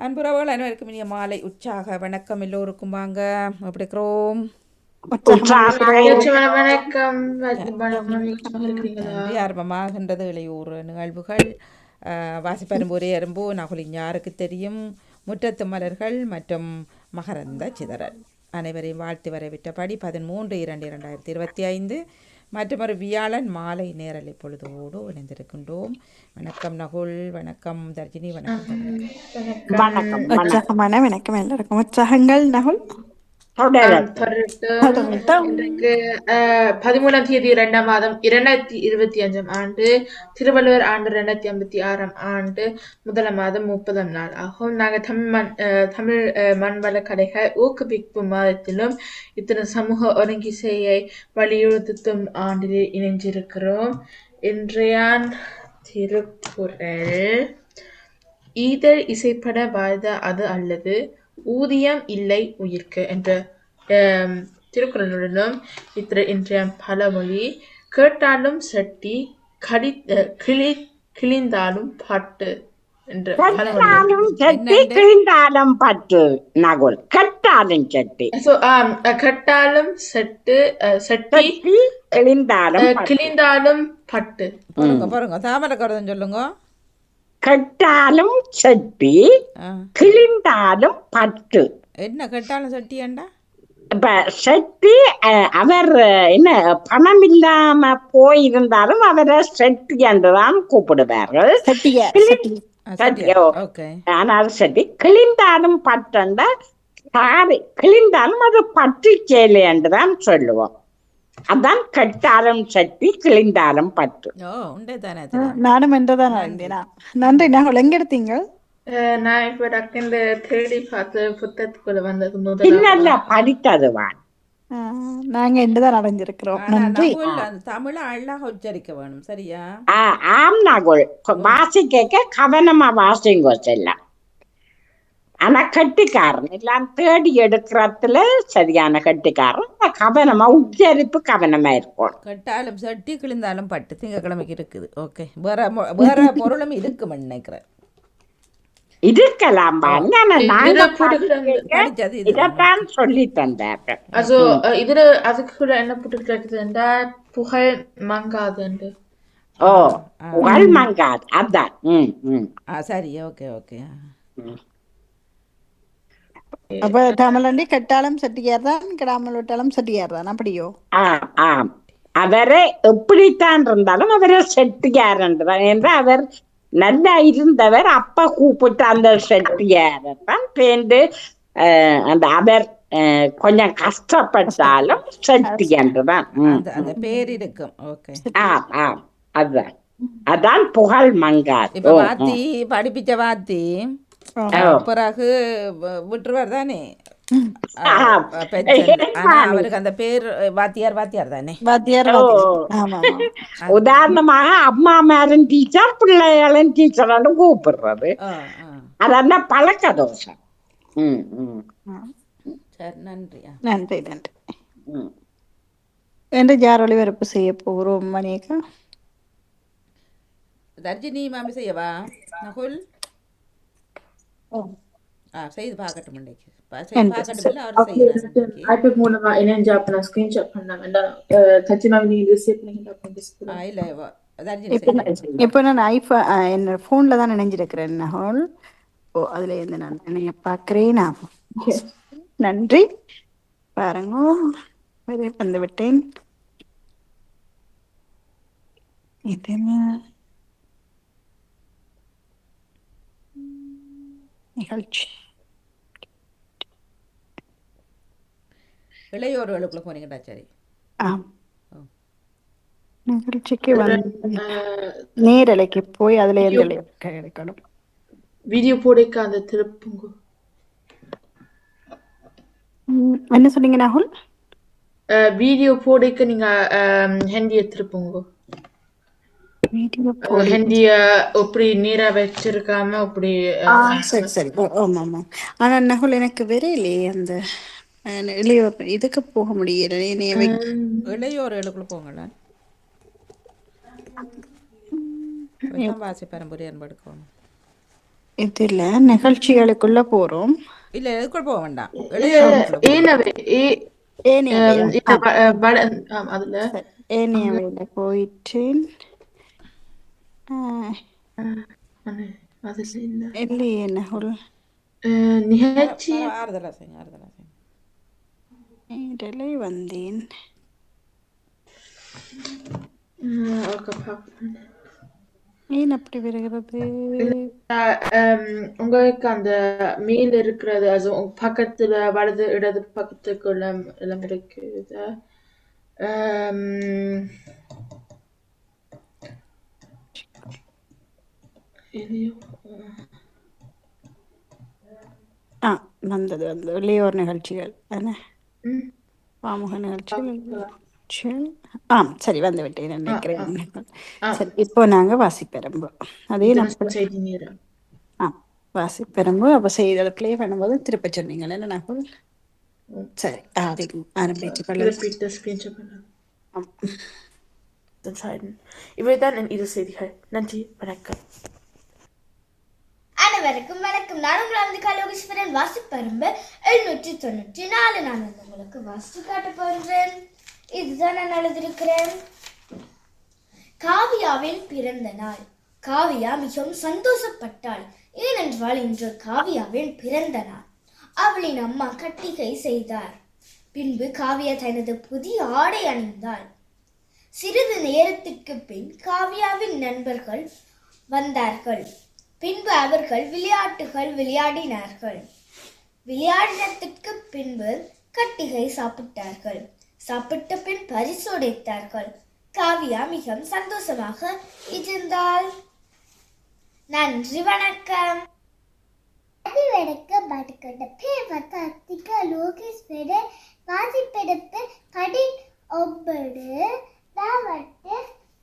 அன்புறவுகள் அனைவருக்கும் இனிய மாலை உற்சாக வணக்கம் எல்லோருக்கும் வாங்க. எப்படி இருக்கிறோம். ஆரம்பமாகின்றது இளையூர் நிகழ்வுகள். வாசிப்பரும்பூரே அரும்பு நகுலின் யாருக்கு தெரியும்? முற்றத்து மலர்கள் மற்றும் மகரந்த சிதறல். அனைவரையும் வாழ்த்து வரவிட்டபடி பதிமூன்று இரண்டு இரண்டாயிரத்தி இருபத்தி ஐந்து மற்றும் ஒரு வியாழன் மாலை நேரலை பொழுதோடு இணைந்திருக்கின்றோம். வணக்கம் நகுல் வணக்கம் தர்ஜினி வணக்கம். வணக்கம். உற்சாகமான வணக்கம் எல்லாருக்கும். உற்சாகங்கள் நகுல். பதிமூணாம் தேதி இரண்டாம் மாதம் இரண்டாயிரத்தி இருபத்தி அஞ்சாம் ஆண்டு திருவள்ளுவர் ஆண்டு இரண்டாயிரத்தி ஐம்பத்தி ஆறாம் ஆண்டு முதலாம் மாதம் முப்பதாம் நாள் ஆகும். நாங்கள் தமிழ் மண் தமிழ் மண்வள கலைகள் ஊக்குவிப்பு மாதத்திலும் இத்தனை சமூக ஒருங்கிசையை வலியுறுத்தும் ஆண்டில் இணைஞ்சிருக்கிறோம் இன்றையான் திருக்குறள் ஈதல் இசைப்பட வாழ்த அது அல்லது ஊதியம் இல்லை உயிர்க்கு என்ற திருக்குறளுடனும் இத்திர இன்றைய பழமொழி கேட்டாலும் சட்டி கடி கிளி கிழிந்தாலும் பாட்டு என்ற பழமொழி. கட்டாலும் சட்டி கிழிந்தாலும் பட்டு. நகுல். கட்டாலும் சட்டி. கட்டாலும் சட்டு சட்டி கிழிந்தாலும். கிழிந்தாலும் பட்டு. பாருங்க பாருங்க. தாமரை கருதம் சொல்லுங்க. கட்டாலும் சட்டி. கிழிந்தாலும் பட்டு. என்ன கெட்டாலும் சட்டியாண்டா? இப்ப சட்டி அவர் என்ன பணம் இல்லாம போயிருந்தாலும் அவரை செட்டி என்றுதான் கூப்பிடுவார்கள். சட்டிய சட்டி ஆ, சட்டி, சட்டியா. ஓ. ஓகே. ஆனால் சட்டி கிழிந்தாலும் பட்டுண்டா சாரி கிழிந்தாலும் அது பட்டு சேலை என்றுதான் சொல்லுவோம். அதான் கட்டாலும் சட்டி கிழிந்தாலும் பட்டு. ஓ உண்டே தானே நானும் என்றுதான் அறிந்தேனா. நன்றி நகுல் எங்க எடுத்தீங்க? நான் இப்ப டக்குன்னு தேடி பார்த்து புத்தகத்துக்குள்ள வந்தது முதல்ல படித்ததுவான் நாங்க என்றுதான் அடைஞ்சிருக்கிறோம் நன்றி. தமிழை அழகாக உச்சரிக்க வேணும் சரியா? ஆ, ஆம் நகுல். வாசிக்க கவனமா வாசிங்கோ செல்லாம். ஆனா கட்டிக்காரன். எல்லாம் தேடி எடுக்கிறதுல சரியான கட்டிக்காரன். கவனமா உச்சரிப்பு கவனமா இருக்கும் கெட்டாலும் சட்டி கிழிந்தாலும் பட்டு திங்கக்கிழமைக்கு இருக்குது. ஓகே வேற வேற பொருளும் இருக்குன்னு நினைக்கிறேன். Also, இதுல அதுக்கு கூட என்ன போட்டுக்கிட்டு புகழ் மங்காதுண்டு ஓ புகழ் மங்காது. அதான். ம் ம். ஆ சரி. ஓகே ஓகே அப்ப தமிழண்டி கட்டாலும் சட்டியார் தான் கிடாமல் விட்டாலும் சட்டியார் தான் அப்படியோ ஆம் ஆம் அவரை எப்படித்தான் இருந்தாலும் அவரை செட்டியார் என்றார் என்று அவர் நல்லா இருந்தவர் அப்ப கூப்பிட்டு அந்த செட்டியாரை தான் பேண்டு அந்த அவர் கொஞ்சம் கஷ்டப்பட்டாலும் செட்டி என்றுதான். அந்த பேர் இருக்கும் ஓகே ஆம் ஆம் அதான் அதான் புகழ் மங்காது இப்ப வாத்தி படிப்பிச்ச வாத்தி. பிறகு விட்டுருவார் தானே? உதாரணமாக அம்மா மேரும் டீச்சர் பிள்ளைகளும் டீச்சர்னு கூப்பிடுறது. அதெல்லாம் பழக்க தோஷம். நன்றி. நன்றி நன்றி. என்று யார் ஒளிபரப்பு செய்ய போகிறோம் மணியக்கா. தர்ஜினி மாமி செய்யவா? நகுல்? செய்து பார்க்கட்டும் இன்றைக்கு. ஐபேட் மூலமா அப்ப நான் பண்ணீங்க இப்போ நான் என்னோட ஃபோனில் தான் நினைஞ்சிருக்கிறேன் நகுல். ஓ அதுல இருந்து நான் நினைய பார்க்கிறேன் நான். நன்றி. பாருங்க வந்து விட்டேன். இது நிகழ்ச்சி. இளையோர்களுக்குள்ள போனீங்கடா சரி ஆம். நிகழ்ச்சிக்கு வந்து நேரலைக்கு போய் அதுல இருந்து கிடைக்கணும் வீடியோ போடைக்க அந்த திருப்புங்க. என்ன சொன்னீங்க ராகுல்? வீடியோ போடைக்க நீங்க ஹெண்டிய திருப்புங்க. ஹெண்டிய அப்படி நீரா வச்சிருக்காம அப்படி சரி சரி. ஆமா ஆமா. ஆனா நகுல் எனக்கு விரையிலே அந்த அஹ், இளையோர் இதுக்கு போக முடியல. என்னைய வை- இளையோர்களுக்குள்ள போங்களேன் வாசி பரம்பரை அன்பெடுக்கணும் இதில் நிகழ்ச்சிகளுக்குள்ள போகிறோம் இல்லை எதுக்குள்ள போக வேண்டாம். அதுல. ஏனையவையில் போயிட்டு அஹ், நிகழ்ச்சி ஆறுதலா செய்யுங்க ஆறுதலா செய்யுங்க இதில் வந்தேன். அஹ், okay, பாப்போம். ஏன் அப்படி வருகிறது? அஹ், ஹம், உங்களுக்கு அந்த மீல் இருக்கிறது அது பக்கத்துல வலது இடது பக்கத்துக்குள்ள எல்லாம் ஆ வந்தது வந்தது. வெளியோர் நிகழ்ச்சிகள். என்ன? பாமுக நிகழ்ச்சிகள். ஆம் சரி வந்து விட்டேன் நினைக்கிறேன். சரி இப்போ நாங்கள் வாசிப்பெரும்பு. அதே நம்ம வாசிப்பெரும்பு. அப்போ செய்திகளை ப்ளே பண்ணும்போது திருப்ப சொன்னீங்களே? நகுல் சரி ஆதி ஆரம்பிச்சு entscheiden. இவைதான் என் இரு செய்திகள். நன்றி வணக்கம். அனைவருக்கும் வணக்கம். நான் உங்களாவது கலோகீஸ்வரன் வாசிப்பரும்பு எழுநூற்றி தொண்ணூற்றி நாலு நான் வந்து உங்களுக்கு வாசித்து காட்ட போகிறேன் இதுதான் நான் எழுதியிருக்கிறேன் காவியாவின் பிறந்த நாள். காவியா மிகவும் சந்தோஷப்பட்டாள். ஏனென்றால் இன்று காவியாவின் பிறந்த நாள். அவளின் அம்மா கட்டிகை செய்தார். பின்பு காவியா தனது புதிய ஆடை அணிந்தாள். சிறிது நேரத்துக்கு பின் காவியாவின் நண்பர்கள் வந்தார்கள். பின்பு அவர்கள் விளையாட்டுகள் விளையாடினார்கள். விளையாடினத்திற்கு பின்பு கட்டிகை சாப்பிட்டார்கள். சாப்பிட்ட பின் பரிசு உடைத்தார்கள் காவியா மிகவும் சந்தோஷமாக இருந்தாள். நன்றி வணக்கம். பேர் கார்த்திகா லோகேஷ் பேரு வாசிப்பெடுப்பு கடின் ஒன்பது நான் வந்து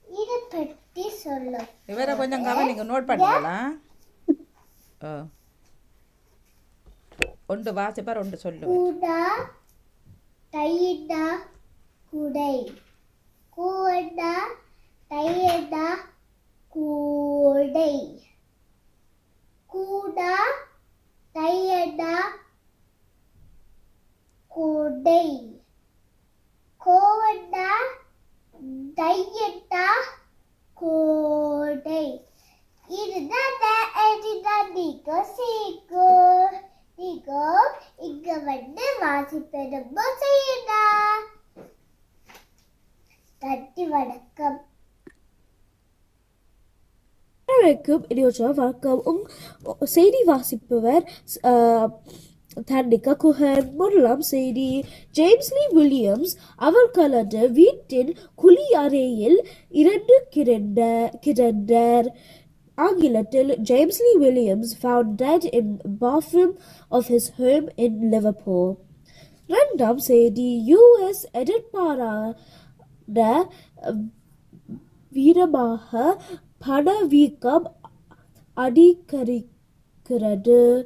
இதை பற்றி சொல்லும் இவரை கொஞ்சம் கவனிங்க நோட் பண்ணீங்களா ஓ ஒன்று வாசிப்பார் ஒன்று சொல்லு கூடா டையடா குடை கூடா தையடா கூடை கூடா தையடா குடை கோவடா தையட்டா கோடை சீக்கோ. இங்க வந்து வாசிப்பெரும்போ வணக்கம். அனைவருக்கும் வணக்கம். உங் செய்தி வாசிப்பவர் தண்டிகா குஹன் முதலாம் செய்தி ஜேம்ஸ்லி வில்லியம்ஸ் அவர்களது வீட்டின் குழி அறையில் இரண்டு கிரண்ட கிரண்டர் ஆங்கிலத்தில் James Lee Williams found dead in bathroom of his home in Liverpool. இரண்டாம் செய்தி யுஎஸ் எதிர்பாராத வீரமாக பணவீக்கம் அதிகரிக்கிறது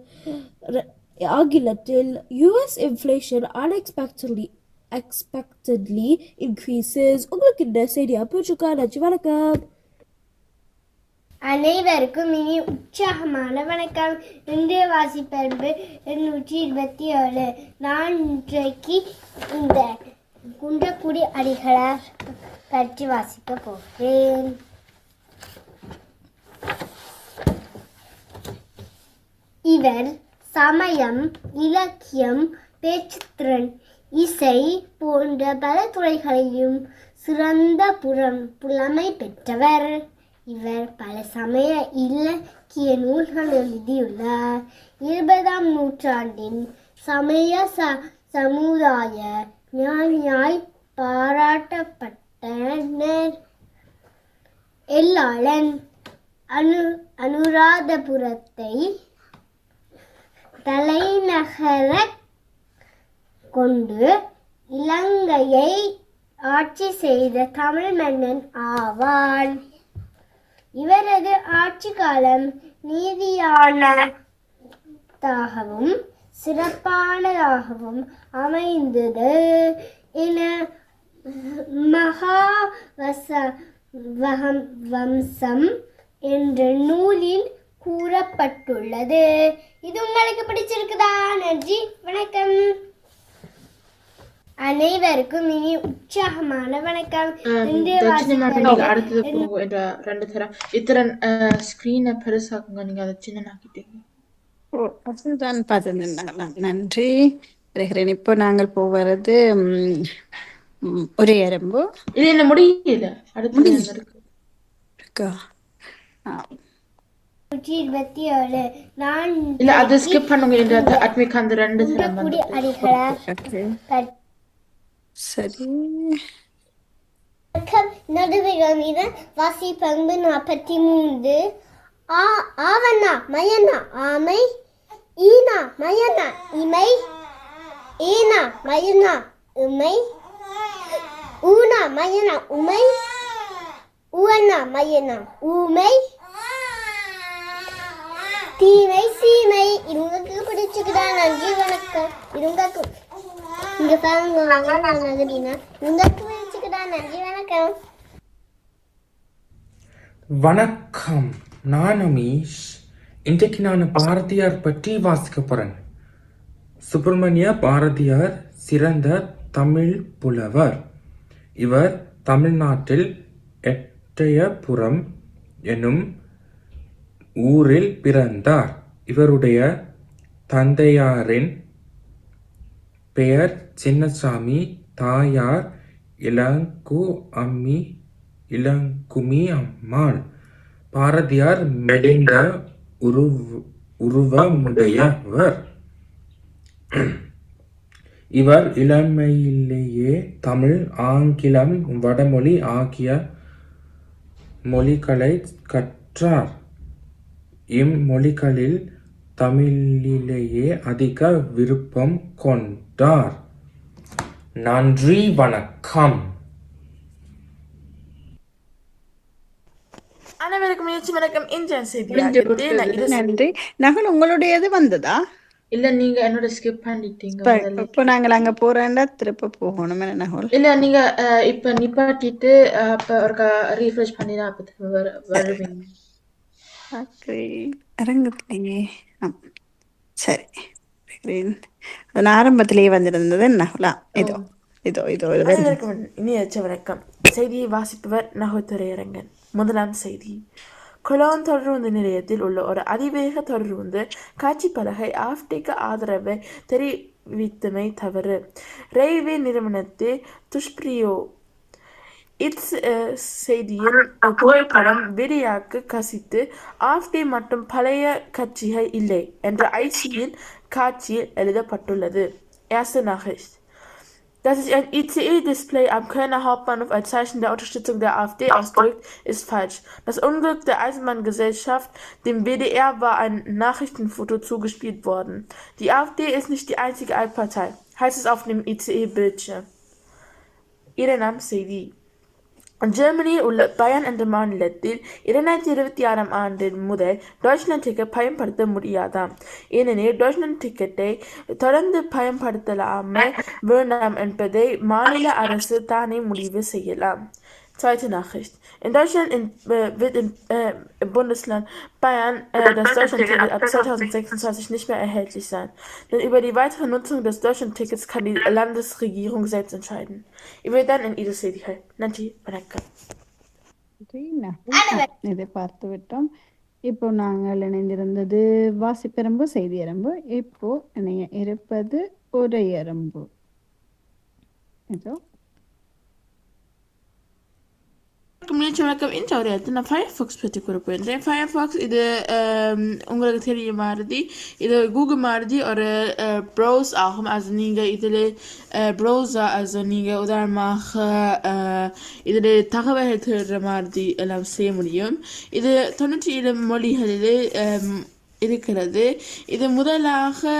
ர- ஆங்கிலத்தில் US inflation unexpectedly expectedly increases உங்களுக்கு இந்த செய்தியா புரிச்சுக்கா நன்றி வணக்கம் அனைவருக்கும் இனி உற்சாகமான வணக்கம். இன்றைய வாசிப்பரும்பு எண்ணூற்றி இருபத்தி ஏழு. நான் இன்றைக்கு இந்த குன்றக்குடி அடிகளார் பற்றி வாசிக்க போகிறேன். இவர் சமயம் இலக்கியம் பேச்சுத்திறன் இசை போன்ற பல துறைகளிலும் சிறந்த புறம் புலமை பெற்றவர். இவர் பல சமய இலக்கிய நூல்கள் எழுதியுள்ளார். இருபதாம் நூற்றாண்டின் சமய ச சமுதாய ஞானியாய் பாராட்டப்பட்டனர். எல்லாளன் அனு அனுராதபுரத்தை தலைநகர கொண்டு இலங்கையை ஆட்சி செய்த தமிழ் மன்னன் ஆவான். இவரது ஆட்சி காலம் நீதியானதாகவும் சிறப்பானதாகவும் அமைந்தது என மகாவச வகம் வம்சம் என்ற நூலில் கூறப்பட்டுள்ளது. இது உங்களுக்கு பிடிச்சிருக்குதா நன்றி வணக்கம். அனைவருக்கும் இனி உற்சாகமான வணக்கம். அடுத்தது போகும் என்ற ரெண்டு தரம் இத்தனை ஸ்கிரீனை பெருசாக்குங்க. நீங்க அதை சின்னனாக்கிட்டீங்க. பார்த்துருந்தாங்களா? நன்றி. வருகிறேன் இப்போ நாங்கள் போவது ஒரே எறும்பு. இது என்ன முடியல? நூற்றி இருபத்தி ஏழு. நான் இல்ல அதை ஸ்கிப் பண்ணுங்க என்ற அட்மிக்கு அந்த ரெண்டு தரம் வந்து கூடிய அடிகளை ஓகே கற்க சரி. நடுவுகள் வாசி பங்கு நாற்பத்தி மூன்று ஆ ஆவண்ணா மயனா ஆமை. ஈனா மயனா இமை. ஈனா மயனா இமை. ஊனா மயனா உமை. உவனா மயனா ஊமை. தீமை சீமை. இவங்களுக்கு பிடிச்சுக்கிட்டா நன்றி வணக்கம். இவங்களுக்கு இங்க பாருங்க வாங்க நான் நகரினா உங்களுக்கு வச்சுக்கிட்டா நன்றி வணக்கம். வணக்கம். நான் அமீஷ் இன்றைக்கு நான் பாரதியார் பற்றி வாசிக்க போறேன். சுப்பிரமணிய பாரதியார் சிறந்த தமிழ் புலவர். இவர் தமிழ்நாட்டில் எட்டயபுரம் எனும் ஊரில் பிறந்தார். இவருடைய தந்தையாரின் பெயர் சின்னசாமி தாயார் இளங்கு அம்மி இளங்குமி அம்மாள். பாரதியார் மெலிந்த உருவ உருவமுடையவர். இவர் இளமையிலேயே தமிழ் ஆங்கிலம் வடமொழி ஆகிய மொழிகளை கற்றார். இம்மொழிகளில் தமிழிலேயே அதிக விருப்பம் கொண்டார் நன்றி வணக்கம். அனைவருக்கும் முயற்சி வணக்கம். நான் இது நன்றி. நகல் உங்களுடையது வந்ததா? இல்ல நீங்க என்னோட ஸ்கிப் பண்ணிட்டீங்க இப்ப நாங்கள் அங்க போறேன்டா திருப்ப போகணும் என்ன நகல்? இல்ல நீங்க இப்ப நிப்பாட்டிட்டு அப்ப ஒரு ரீஃப்ரெஷ் பண்ணி தான் அப்ப வருவீங்க ஓகே. அரங்கத்திலேயே சரி. வருகிறேன். அது நான் ஆரம்பத்திலேயே வந்திருந்தது நகலா இதோ இதோ இதோ இது வருது. அனைவருக்கும் இனிய வணக்கம் செய்தியை வாசிப்பவர் நகைத்துறையரங்கன் முதலாம் செய்தி கொலோன் தொடருந்து நிலையத்தில் உள்ள ஒரு அதிவேக தொடருந்து காட்சி பலகை ஆப்டிக ஆதரவை தெரிவித்தமை தவறு ரயில்வே நிறுவனத்தை துஷ்பிரியோ இட்ஸ் செய்தியின் புகைப்படம் வெளியாக்கு கசித்து ஆஃப்டே மற்றும் பழைய கட்சிகள் இல்லை என்ற ஐசியின் காட்சியில் எழுதப்பட்டுள்ளது Erste Nachricht. Dass sich ein ICE-Display am Kölner Hauptbahnhof als Zeichen der Unterstützung der AfD ausdrückt, ist falsch. Das Unglück der Eisenbahngesellschaft, dem WDR, war ein Nachrichtenfoto zugespielt worden. Die AfD ist nicht die einzige Altpartei, heißt es auf dem ICE-Bildschirm. Irenam செய்தி ஜெர்மனியில் உள்ள பயன் என்ற மாநிலத்தில் இரண்டாயிரத்தி இருபத்தி ஆறாம் ஆண்டு முதல் டாய்ச்லாண்ட் டிக்கெட் பயன்படுத்த முடியாதாம் ஏனெனில் டாய்ச்லாண்ட் டிக்கெட்டை தொடர்ந்து பயன்படுத்தலாமல் வேண்டாம் என்பதை மாநில அரசு தானே முடிவு செய்யலாம் Zweite Nachricht. In Deutschland in, äh, wird in, äh, im Bundesland Bayern äh, das Deutschlandticket ab 2026 nicht mehr erhältlich sein. Denn über die weitere Nutzung des Deutschlandtickets kann die Landesregierung selbst entscheiden. Ich will dann in Ido City. Nanti, Banaka. நன்றி, நகல். இதை பார்த்து விட்டோம் இப்போ நாங்கள் இணைந்திருந்தது வாசிப்பெரும்பு செய்தி எறும்பு இப்போ இணைய இருப்பது ஒரு எறும்பு முன்னாடி வணக்கம் இன்று ஒரு இடத்துல நான் ஃபயர்ஃபாக்ஸ் பற்றி குறிப்பிடுறேன் ஃபயர்ஃபாக்ஸ் இது உங்களுக்கு தெரிய மாதிரி இது கூகுள் மாதிரி ஒரு uh, ப்ரௌஸ் ஆகும். அது நீங்கள் இதில் ப்ரௌசர் uh, அது நீங்கள் உதாரணமாக uh, இதில் தகவல்கள் தேடுற மாதிரி எல்லாம் செய்ய முடியும். இது தொண்ணூற்றி ஏழு மொழிகளில் um, இருக்கிறது. இது முதலாக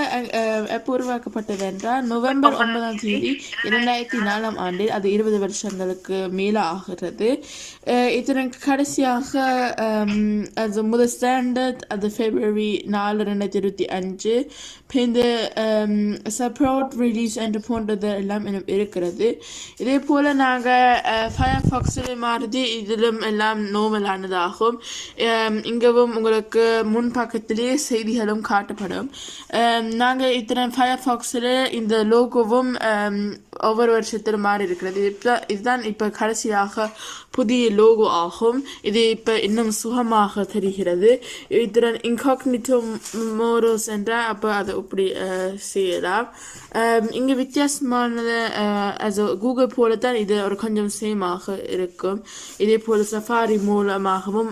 உருவாக்கப்பட்டது என்றால் நவம்பர் ஒன்பதாம் தேதி இரண்டாயிரத்தி நாலாம் ஆண்டில் அது இருபது வருஷங்களுக்கு மேலே ஆகிறது இதன் கடைசியாக அது முதல் ஸ்டாண்டர்ட் அது ஃபெப்ரவரி நாலு ரெண்டாயிரத்தி இருபத்தி அஞ்சு. பின்பு சப்போர்ட் ரிலீஸ் என்று போன்றது எல்லாம் இருக்கிறது. இதே போல் நாங்கள் ஃபயர் ஃபாக்ஸில் மாதிரி இதிலும் எல்லாம் நோமலானதாகும் இங்கவும் உங்களுக்கு முன் பக்கத்திலே செய்திகளும் காட்டப்படும். நாங்கள் இத்தனை ஃபயர் ஃபாக்ஸில் இந்த லோகோவும் ஒவ்வொரு வருஷத்திலும் மாறி இருக்கிறது. இதுதான் இதுதான் இப்போ கடைசியாக புதிய லோகோ ஆகும். இது இப்போ இன்னும் சுகமாக தெரிகிறது. இத்துடன் இன்காக்னிட்டோ மோரோஸ் என்றால் அப்போ அதை இப்படி செய்யலாம். இங்கே வித்தியாசமானது அது கூகுள் போல தான் இது ஒரு கொஞ்சம் சேமாக இருக்கும். இதே போல் சஃபாரி மூலமாகவும்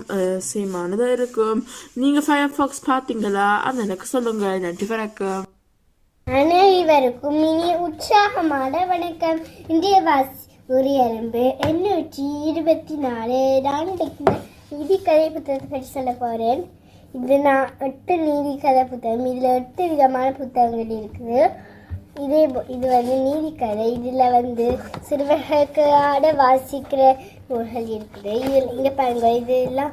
சேமானதாக இருக்கும். நீங்கள் ஃபயர் ஃபாக்ஸ் பார்த்தீங்களா? அது எனக்கு சொல்லுங்கள். நன்றி வணக்கம். அனைவருக்கும் இனி உற்சாகமான வணக்கம். இந்திய வாசி ஒரு எறும்பு. எண்ணூற்றி இருபத்தி நாலு நான் இன்னைக்கு நீதி கதை புத்தகத்தை பற்றி சொல்ல போகிறேன் இது நான் எட்டு நீதி கதை புத்தகம். இதில் எட்டு விதமான புத்தகங்கள் இருக்குது. இதே போ- இது வந்து நீதி கதை. இதில் வந்து சிறுவர்களுக்கு ஆட வாசிக்கிற நூல்கள் இருக்குது. இதில் இங்கே பாருங்கள் இதெல்லாம்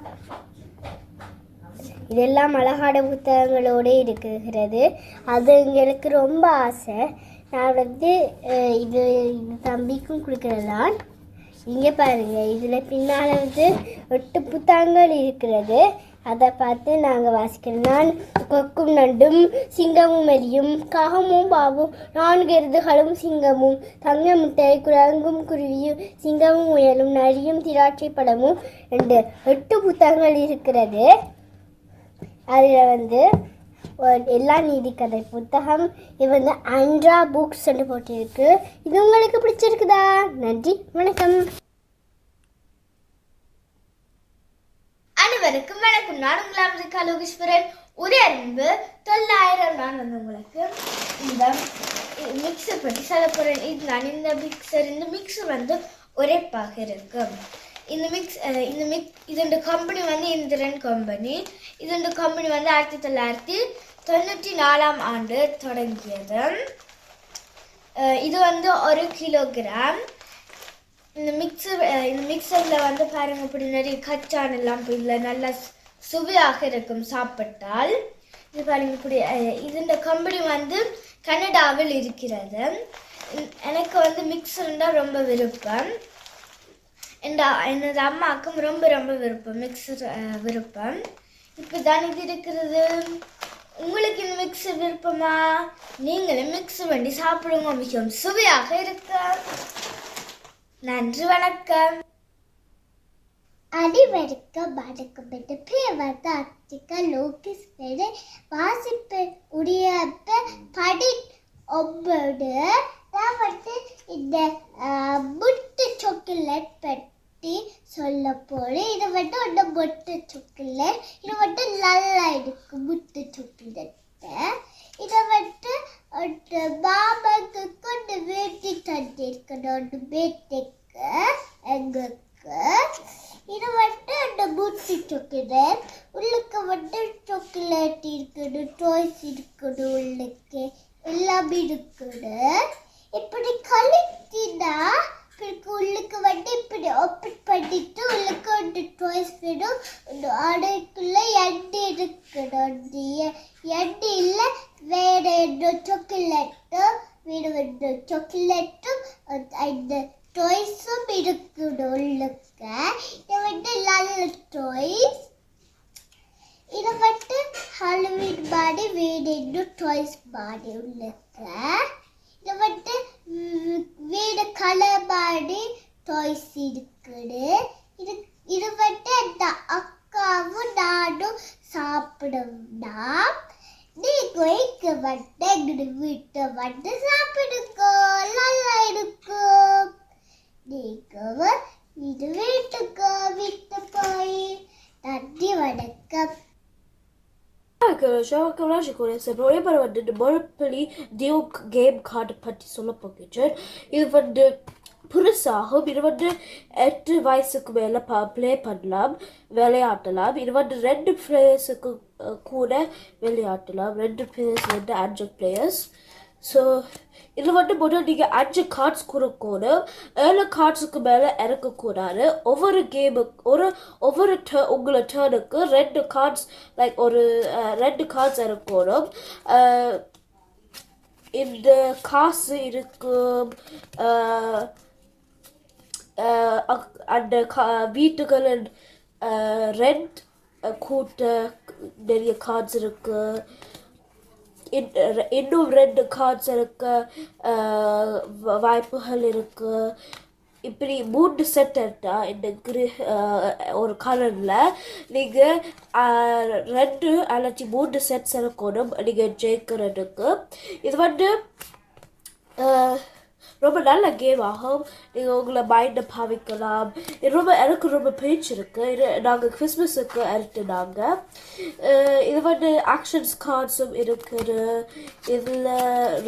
இதெல்லாம் அழகான புத்தகங்களோடு இருக்கிறது. அது எங்களுக்கு ரொம்ப ஆசை. நான் வந்து இது தம்பிக்கும் கொடுக்குறதான் இங்கே பாருங்கள் இதில் பின்னால் வந்து எட்டு புத்தகங்கள் இருக்கிறது. அதை பார்த்து நாங்கள் வாசிக்கிறோம். நான் கொக்கும் நண்டும் சிங்கமும் எரியும் காகமும் பாவும் நான்கு எருதுகளும் சிங்கமும் தங்க முட்டை குரங்கும் குருவியும் சிங்கமும் முயலும் நரியும் திராட்சை பழமும் ரெண்டு எட்டு புத்தகங்கள் இருக்கிறது. அதில் வந்து எல்லா நீதி கதை புத்தகம் இது வந்து அண்ட்ரா புக்ஸ் போட்டிருக்கு. இது உங்களுக்கு பிடிச்சிருக்குதா? நன்றி வணக்கம். அனைவருக்கும் வணக்கம். நான் உங்களாம் இருக்கா லோகேஸ்வரன். ஒரு அன்பு தொள்ளாயிரம். நான் வந்து உங்களுக்கு இந்த மிக்சர் பற்றி சொல்ல போகிறேன் இது நான் இந்த மிக்சர் இந்த மிக்சர் வந்து உரைப்பாக இருக்கும். Uh, இந்த மிக்ஸ் இந்த மிக் இதோட கம்பெனி வந்து இந்திரன் கம்பெனி இதோட கம்பெனி வந்து ஆயிரத்தி தொள்ளாயிரத்தி தொண்ணூற்றி நாலாம் ஆண்டு தொடங்கியது. இது வந்து ஒரு கிலோகிராம் இந்த மிக்சர் இந்த மிக்சரில் வந்து பாருங்க இப்படி நிறைய கச்சான் எல்லாம் இல்லை நல்லா சுவையாக இருக்கும் சாப்பிட்டால். இது பாருங்க இப்படி அஹ், கம்பெனி வந்து கனடாவில் இருக்கிறது. எனக்கு வந்து மிக்சர்னால் ரொம்ப விருப்பம். என் எனது அம்மாவுக்கும் ரொம்ப ரொம்ப விருப்பம். மிக்சர் விருப்பம். இப்போ தான் இது இருக்கிறது. உங்களுக்கு இந்த மிக்சர் விருப்பமா? நீங்களும் மிக்ஸ் பண்ணி சாப்பிடுங்க மிகவும் சுவையாக இருக்க. நன்றி வணக்கம். அடிவருக்க வடக்கப்பட்டு பிறவர்த்த அத்திக்க லோகிஸ் பெரு வாசிப்பு உடையப்ப படி ஒவ்வொரு வந்து இந்த முட்டு சாக்லேட் பற்றி சொல்ல போகிறேன் இது வந்து ஒன்று முட்டு சாக்லேட் இது வந்து நல்லா இருக்கு முட்டு சாக்லேட்டை இதை வந்து ஒரு மாமாக்கு கொண்டு வேட்டி தந்திருக்கணும் ஒரு வேட்டைக்கு எங்களுக்கு. இது வந்து அந்த முட்டு சாக்லேட் உள்ளுக்கு வந்து சாக்லேட் இருக்குது டாய்ஸ் இருக்குது உள்ளுக்கு. எல்லாமே இருக்குது இப்படி கழித்தினா பிறகு உள்ளுக்கு வந்து இப்படி ஓப்பன் பண்ணிட்டு உள்ளுக்கு ஒன்று டாய்ஸ் வேணும் ஒன்று ஆடைக்குள்ளே எண்ணெய் இருக்கணும். அந்த எண்ணெய் இல்லை வேற என்ன சாக்லேட்டும் வேறு என்ன சாக்லேட்டும் அந்த டாய்ஸும் இருக்கணும் உள்ளுக்க. இது வந்து நல்ல டாய்ஸ் இது வந்து ஹாலோவீன் மாதிரி வேறு இன்னும் டாய்ஸ் மாதிரி உள்ளுக்க. இது வந்து ம், வேறு டாய்ஸ் இருக்குது. இது இது வந்து அக்காவும் நானும் சாப்பிடும்னா நீங்க இங்க வந்து எங்க வீட்டை வந்து சாப்பிடுக்கோ. நல்லா இருக்கும் நீங்க இது வீட்டுக்கோ வீட்டு போய். நன்றி வணக்கம். நுழைபர் வந்து மறுபடி டியூக் கேம் கார்டு பற்றி சொல்ல போகிறேன் இது வந்து புதுசாகும் இது வந்து எட்டு வயசுக்கு மேலே ப ப்ளே பண்ணலாம் விளையாடலாம் இது வந்து ரெண்டு பிளேயர்ஸுக்கு கூட விளையாடலாம் ரெண்டு பிளேயர்ஸ் வந்து அஞ்சு பிளேயர்ஸ் ஸோ இது வந்து முதல் நீங்கள் அஞ்சு கார்ட்ஸ் கொடுக்கணும். ஏழு கார்ட்ஸுக்கு மேலே இறக்கக்கூடாது ஒவ்வொரு கேமுக்கு ஒரு ஒவ்வொரு டே உங்களை டேர்னுக்கு ரெண்டு கார்ட்ஸ் லைக் ஒரு ரெண்டு கார்ட்ஸ் இறக்கணும். இந்த காசு இருக்கும். அந்த கா வீட்டுகளின் ரெண்ட் கூட்ட நிறைய கார்ட்ஸ் இருக்குது இன்னும் ரெண்டு கார்ட்ஸ் இருக்க. வாய்ப்புகள் இருக்கு. இப்படி மூன்று செட் இருந்தால் இந்த கிரி ஒரு கலரில் நீங்கள் ரெண்டு அல்லது மூன்று செட்ஸ் இருக்கணும் நீங்கள் ஜெயிக்கிறதுக்கு. இது வந்து ரொம்ப நல்ல கேம் ஆகும். நீங்கள் உங்களை மைண்டை பாவிக்கலாம். இது ரொம்ப எனக்கு ரொம்ப பிடிச்சிருக்கு இது நாங்கள் கிறிஸ்மஸுக்கு எடுத்துனாங்க இது வந்து ஆக்ஷன்ஸ் கார்ட்ஸும் இருக்குது. இதில்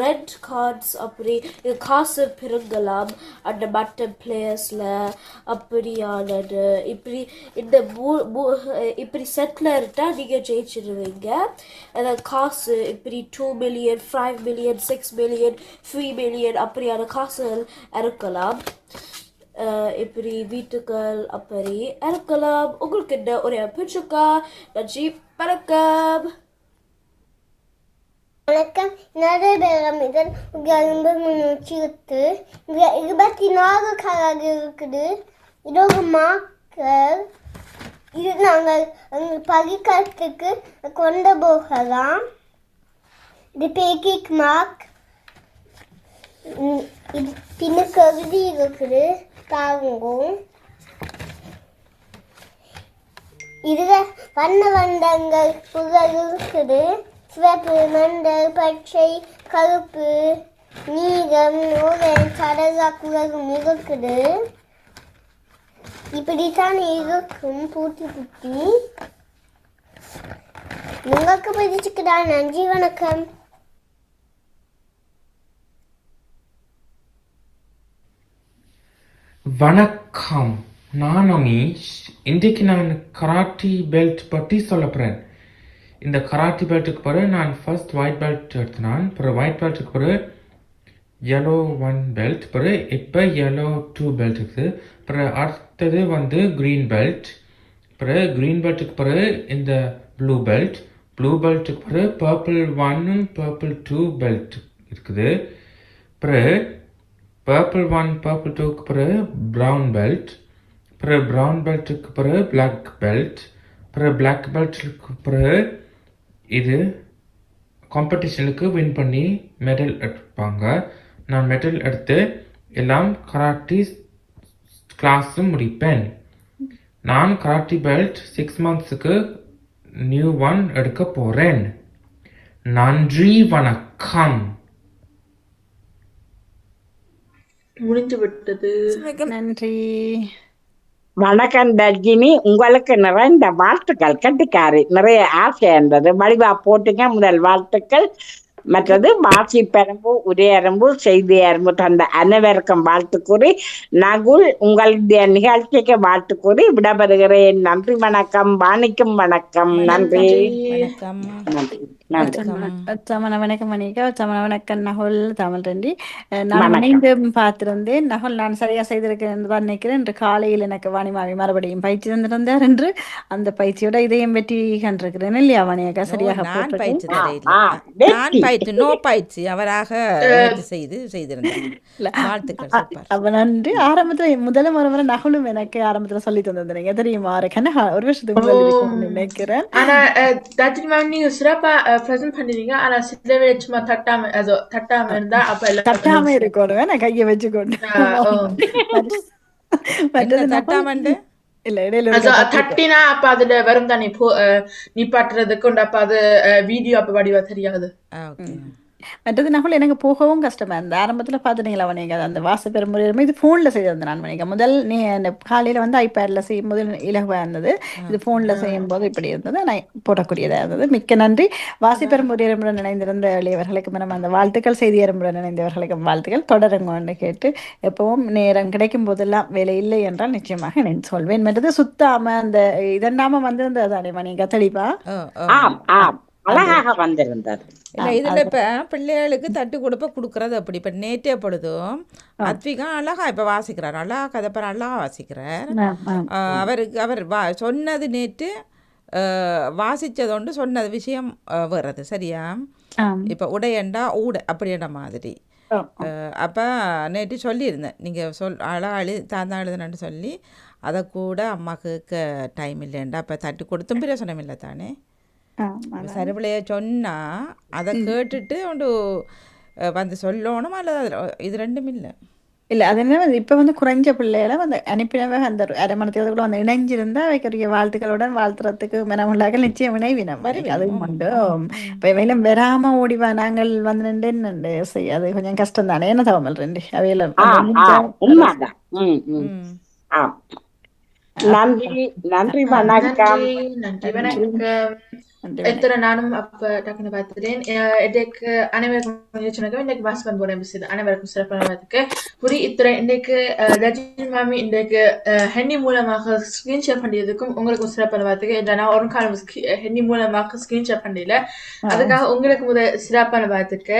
ரெட் கார்ட்ஸ் அப்படி இது காசு பிறங்கலாம் அந்த மற்ற பிளேயர்ஸில் அப்படியானது. இப்படி இந்த மூ மூ இப்படி செட்டில் இருந்தால் நீங்கள் ஜெயிச்சிடுவீங்க அந்த காசு இப்படி two million five million six million three million அப்படியான காசு இறக்கலாம் அஹ் இப்படி வீட்டுக்கள் அப்படி இறக்கலாம் உங்களுக்கு என்ன ஒரு பிடிச்சிருக்கா நன்றி வணக்கம் வணக்கம் நடைபெறும் இதன் எண்பது முன்னூற்றி எட்டு இங்க இருபத்தி நாலு கலர் இருக்குது இதோட மாக்கர் இது நாங்கள் எங்கள் கொண்டு போகலாம் இது பேக்கிக் மார்க் ம், இது இருக்குது பாருங்க இதுல வண்ண வண்டங்கள் புகழ் இருக்குது சிவப்பு மண்டல் பச்சை கருப்பு நீலம் ஓரன் கடலா குலகும் இருக்குது இப்படித்தான் இருக்கும் பூட்டி பூட்டி உங்களுக்கு பிடிச்சிக்கிறா நன்றி வணக்கம் வணக்கம். நான் அமீஷ் இன்றைக்கு நான் கராட்டி பெல்ட் பற்றி சொல்ல போகிறேன் இந்த கராட்டி பெல்ட்டுக்கு பிறகு நான் ஃபர்ஸ்ட் ஒயிட் பெல்ட் எடுத்தினான் பிறகு ஒயிட் பெல்ட்டுக்கு பிறகு எல்லோ ஒன் பெல்ட் பிறகு இப்போ எல்லோ டூ பெல்ட் இருக்குது பிறகு அடுத்தது வந்து க்ரீன் பெல்ட் பிறகு க்ரீன் பெல்ட்டுக்கு பிறகு இந்த ப்ளூ பெல்ட் ப்ளூ பெல்ட்டுக்கு பிறகு பர்பிள் ஒன்னும் பர்பிள் டூ பெல்ட் இருக்குது. பிறகு பர்பிள் ஒன் பர்பிள் டூக்கு பிறகு ப்ரௌன் பெல்ட் பிறகு ப்ரௌன் பெல்ட்டுக்கு பிறகு பிளாக் பெல்ட் பிறகு பிளாக் பெல்ட்டுக்கு பிறகு இது காம்படிஷனுக்கு வின் பண்ணி மெடல் எடுப்பாங்க. நான் மெடல் எடுத்து எல்லாம் கராட்டி கிளாஸும் முடிப்பேன். நான் கராட்டி பெல்ட் சிக்ஸ் மந்த்ஸுக்கு நியூ ஒன் எடுக்க போகிறேன் நன்றி வணக்கம். முடிந்து விட்டது. நன்றி. வணக்கம் தர்ஜினி உங்களுக்கு நிறைந்த வாழ்த்துக்கள் கட்டிக்காரி. நிறைய ஆசை இருந்தது வடிவா போட்டுங்க. முதல் வாழ்த்துக்கள். மற்றது வாசி பெரம்பு உரையரம்பு செய்தி அரும்பு தந்த அனைவருக்கும் வாழ்த்து கூறி நகுல் உங்களுடைய நிகழ்ச்சிக்கு வாழ்த்து கூறி விடைபெறுகிறேன். நன்றி வணக்கம் வாணிக்கும். வணக்கம். நன்றி. வணக்கம். நன்றி. மணிக்கா உத்தமன வணக்கம் நகுல் தமிழ் ரெண்டி. நான். இணைந்து பார்த்திருந்தேன். நகுல் நான் சரியா செய்திருக்கேன் என்று நினைக்கிறேன் இன்று காலையில் எனக்கு வாணிமாவி மறுபடியும் பயிற்சி தந்திருந்தார் என்று அந்த பயிற்சியோட இதையும் வெற்றி கண்டிருக்கிறேன் இல்லையா வாணியக்கா? சரியாக நான் பயிற்சி நான். பயிற்சி நோ பயிற்சி. அவராக செய்து செய்திருந்தார். வாழ்த்துக்கள் நன்றி. ஆரம்பத்துல முதல்ல முறை முறை நகுலும் எனக்கு ஆரம்பத்துல சொல்லி தந்திருந்தீங்க. தெரியுமா ஒரு ஒரு வருஷத்துக்கு நினைக்கிறேன். ஆனா நீங்க சிறப்பா ப்ரெசென்ட் பண்ணிருக்கீங்க ஆனா சில சும்மா தட்டாம அதோ தட்டாம இருந்தா அப்ப எல்லாம் தட்டாம இருக்கணும் நான் கையை வச்சுக்கொண்டு. மற்றது தட்டாமண்டு இல்ல இடையில அது இருக்க தட்டி- தட்டினா அப்ப அதுல வரும் தானே நிப்பாட்டுறதுக்கு அப்ப அது வீடியோ அப்ப வடிவா தெரியாது மற்றது நகுல் எனக்கு போகவும் கஷ்டமா இருந்தது. ஆரம்பத்தில் பார்த்துட்டீங்களா வணிகம் அந்த வாச பெருமுறையுமே இது ஃபோனில் செய்திருந்தேன் நான் வணிகம் முதல் நீ அந்த காலையில் வந்து ஐபேடில் செய்யும் போது இலகுவாக இருந்தது. இது ஃபோனில் செய்யும் போது இப்படி இருந்தது. நான் போடக்கூடியதாக இருந்தது. மிக்க நன்றி. வாசி பெருமுறையுடன் இணைந்திருந்த இளையவர்களுக்கு நம்ம அந்த வாழ்த்துக்கள் செய்தி எறும்புடன் இணைந்தவர்களுக்கும் வாழ்த்துக்கள். தொடருங்கன்னு கேட்டு எப்பவும் நேரம் கிடைக்கும் போதெல்லாம் வேலை இல்லை என்றால் நிச்சயமாக நான் சொல்வேன். மற்றது சுத்தாம அந்த இதெல்லாம வந்திருந்தது தானே வணிக தெளிவா? ஆம் ஆம். அழகாக வந்திருந்தது. இல்லை இதில் இப்போ பிள்ளைகளுக்கு தட்டு கொடுப்ப கொடுக்குறது அப்படி. இப்போ நேற்றே பொழுதும் அத்விகா அழகா இப்போ வாசிக்கிறார். அழகா கதைப்பர் அழகா வாசிக்கிறார். அவருக்கு அவர் வா சொன்னது நேற்று வாசித்தது ஒன்று சொன்னது விஷயம் வேறது சரியா. இப்போ உடையண்டா ஊட அப்படின்ற மாதிரி. அப்போ நேற்று சொல்லியிருந்தேன். நீங்கள் சொல் அழகா எழு தான் தான் எழுதுனேன்னு சொல்லி அதை கூட அம்மாவுக்கு டைம் இல்லைண்டா அப்போ தட்டி கொடுத்தும் பிரயோசனம் இல்லை தானே? சரிபிள்ளைய சொன்னால் அதை கேட்டுட்டு ஒன்று வந்து சொல்லணும் அல்லது அதில் இது ரெண்டும் இல்லை? இல்ல அது என்ன வந்து இப்ப வந்து குறைஞ்ச பிள்ளைகளை வந்து அனுப்பினவே அந்த அரை மணி தேர்தலுக்குள்ள வந்து இணைஞ்சிருந்தா வைக்கக்கூடிய வாழ்த்துக்களுடன் வாழ்த்துறதுக்கு மனமுள்ளாக நிச்சயம் இணைவினம். அதுவும் உண்டு. இப்ப இவையிலும் வராம ஓடிவா நாங்கள் வந்து நின்று செய்ய அது கொஞ்சம் கஷ்டம் தானே என்ன தகவல் ரெண்டு? அவையில நன்றி நன்றி வணக்கம். நன்றி வணக்கம். எத்தனை நானும் அப்ப டக்குன்னு பார்த்துட்டேன் அஹ் இதுக்கு அனைவருக்கும் சொன்னது இன்னைக்கு வாசகன் போட எபிசோட் அனைவருக்கும் சிறப்பான பார்த்துக்கு புரி இத்தனை இன்னைக்கு அஹ், ரஜினி மாமி இன்றைக்கு அஹ், ஹென்னி மூலமாக ஸ்கிரீன் ஷேர் பண்ணியதுக்கும் உங்களுக்கும் சிறப்பான பார்த்துக்கு இல்லை நான் ஒரு காலம் ஹென்னி மூலமாக ஸ்கிரீன் ஷேர் பண்ணல அதுக்காக உங்களுக்கு முதல் சிறப்பான பார்த்துக்கு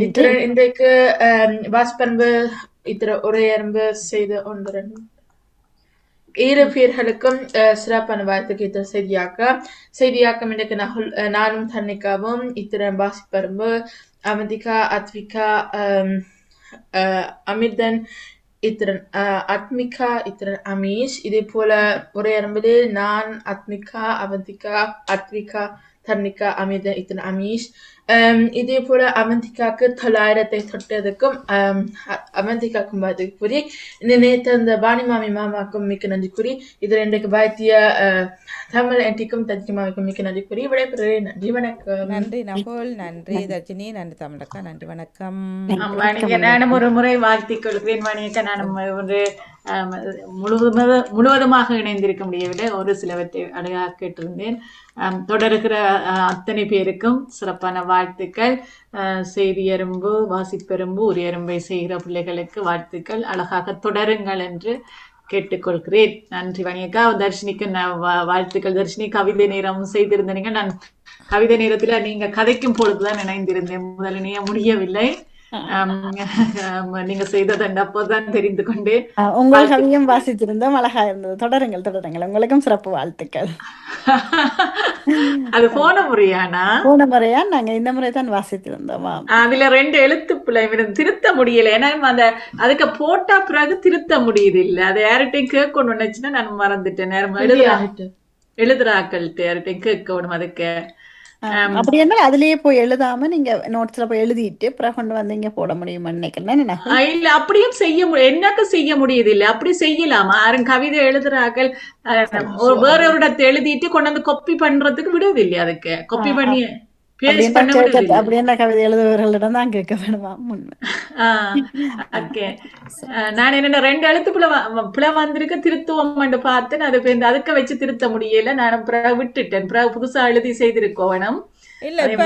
இத்தனை இன்றைக்கு வாசப்பண்பு இத்தனை ஒரே அன்பு செய்த ஒன்று ரெண்டு பேர்களுக்கும் சிறப்பான வாழ்த்துக்கு இத்தனை செய்தியாக்க செய்தியாக்கம் இன்றைக்கு நகுல் நானும் தன்னிக்காவும் இத்திரன் வாசிப்பரும்பு அவந்திகா அத்விகா அமிர்தன் இத்திரன் அத்மிகா இத்திரன் அமீஷ் இதே போல ஒரே நான் அத்மிகா அவந்திகா அத்விகா தன்னிகா அமிர்தன் இத்திரன் அமீஷ் இதே போல அவந்திகாக்கு தொள்ளாயிரத்தை தொட்டதுக்கும் அ- அவந்திகாக்கும் பார்த்துக்கு கூறி இந்த நேற்று அந்த பாணி மாமி மாமாக்கும் மிக்க நன்றி கூறி இதில் இன்றைக்கு பாத்திய அஹ், தமிழ் ஆன்டிக்கும் தஜி மாமிக்கும் மிக்க நன்றி கூறி விடைபெறுகிறேன். நன்றி வணக்கம். நன்றி நகோல் நன்றி தர்ஜினி. நன்றி தமிழக்கா. நன்றி வணக்கம். வணிக நானும் ஒரு முறை வாழ்த்திக் கொள்கிறேன் வணிக நானும் ஒரு ஆம், முழுவதுமாக முழுவதுமாக இணைந்திருக்க முடியவில்லை. ஒரு சிலவற்றை அழகாக கேட்டிருந்தேன். தொடருகிற அத்தனை பேருக்கும் சிறப்பான வாழ்த்துக்கள். செய்தி எறும்பு வாசிப்பெரும்பு உரியரும்பை எறும்பை செய்கிற பிள்ளைகளுக்கு வாழ்த்துக்கள். அழகாக தொடருங்கள் என்று கேட்டுக்கொள்கிறேன். நன்றி வணிகா. தர்ஷினிக்கு நான் வா- வாழ்த்துக்கள். தர்ஷினி கவிதை நேரம் செய்திருந்தீங்க. நான் கவிதை நேரத்துல நீங்க கதைக்கும் பொழுதுதான் இணைந்திருந்தேன் முதல் முடியவில்லை. நீங்க செய்தது அப்போதான் தெரிந்து கொண்டேன். அஹ், உங்கள் கவியும் வாசித்திருந்தோம் அழகா இருந்தது. தொடருங்கள் தொடருங்கள். உங்களுக்கும் சிறப்பு வாழ்த்துக்கள். அது போன முறையானா? போன முறையா? நாங்க இந்த முறை தான் வாசித்திருந்தோமா. அதுல ரெண்டு எழுத்து பிள்ளை திருத்த முடியல. ஏன்னா அந்த அதுக்கு போட்டா பிறகு திருத்த முடியுது இல்ல அதை யார்கிட்டையும் கேட்கணும் நினைச்சுன்னா நான் மறந்துட்டேன். நேரம் எழுதுறா எழுதுறாக்கள்கிட்ட யார்கிட்டையும் கேட்கணும். அதுக்கு அப்படி என்ன அதுலயே போய் எழுதாம நீங்க நோட்ஸ்ல போய் எழுதிட்டு பிறகு கொண்டு வந்து இங்க போட முடியுமா நினைக்கிறேன் இல்ல அப்படியும் செய்ய முடியும் என்னக்கு செய்ய முடியுது இல்ல அப்படி செய்யலாமா? யாரும் கவிதை எழுதுறாக்கள் வேற ஒரு இடத்தை எழுதிட்டு கொண்டு வந்து கொப்பி பண்றதுக்கு விடுவது இல்லையா அதுக்கு கொப்பி பண்ணி கவிதை எழுதுபவர்களிடம் தான் கேட்க ஓகே நான் என்ன ரெண்டு எழுத்து வ- பிள்ளை வந்திருக்க திருத்துவம் பார்த்தேன். அது இந்த அதுக்க வச்சு திருத்த முடியல. நான் பிறகு விட்டுட்டேன். பிறகு புதுசா எழுதி செய்திருக்கோம் வேணும். இல்லை இப்போ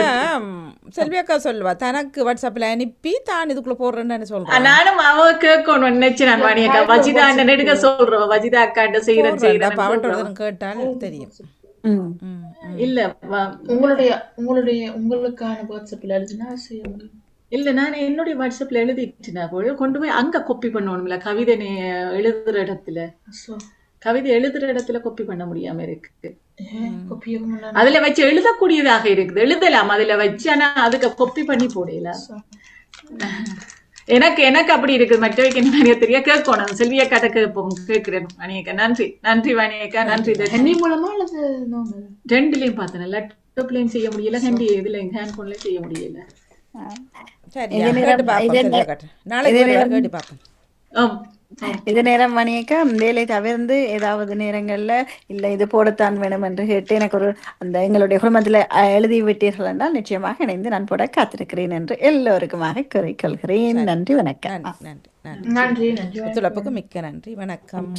செல்வி அக்கா சொல்லுவா தனக்கு வாட்ஸ்அப்பில் அனுப்பி தான் இதுக்குள்ளே போடுறேன்னு சொல்கிறேன் நானும் அவ கேட்கணும். நினைச்சு நான் வாணியக்கா வஜிதா அந்த நெடுக சொல்றோம் வஜிதா அக்காண்ட செய்யறேன் செய்யறேன் ஒருத்தன் கேட்டால் தெரியும். ம். இல்ல வ- உங்களுடைய உங்களுடைய உங்களுக்கான வாட்ஸ்அப்ல எழுதினா செய்ய முடியும் இல்ல நான் என்னுடைய வாட்ஸ்அப்ல எழுதிட்டேன் போல கொண்டு போய் அங்க காப்பி பண்ணணும்ல கவிதை நீ எழுதுற இடத்துல. ஸோ கவிதை எழுதுற இடத்துல காப்பி பண்ண முடியாம இருக்கு. அதுல வச்சு எழுதக்கூடியதாக இருக்குது. எழுதலாம் அதுல வச்சு ஆனா அதுக்கு கொப்பி பண்ணி போடல. எனக்கு எனக்கு அப்படி இருக்குது. மற்றவைக்கு நிறைய தெரிய? கேட்கணும். செல்வியா கதை கேட்போம் கேட்கிறேன். வணியக்கா நன்றி. நன்றி வணியக்கா நன்றி. ஹென்னி மூலமா அல்லது? ரெண்டுலயும் பார்த்தேன். லேப்டாப்லயும் செய்ய முடியல. ஹேண்டி இதுல ஹேண்ட் போன்லயும் செய்ய முடியல. சரி. நாளைக்கு கேட்டு பார்ப்போம் இது நேரம் மணியக்கா. வேலை தவிர்ந்து ஏதாவது நேரங்கள்ல இல்ல இது போடத்தான் வேணும் என்று கேட்டு எனக்கு ஒரு அந்த எங்களுடைய குடும்பத்துல எழுதி விட்டீர்கள் என்றால் நிச்சயமாக இணைந்து நான் போட காத்திருக்கிறேன் என்று எல்லோருக்குமாக கூறிக்கொள்கிறேன் நன்றி வணக்கம். நன்றி நன்றி நன்றி. நன்றி நன்றி ஒத்துழைப்புக்கு மிக்க நன்றி. வணக்கம்.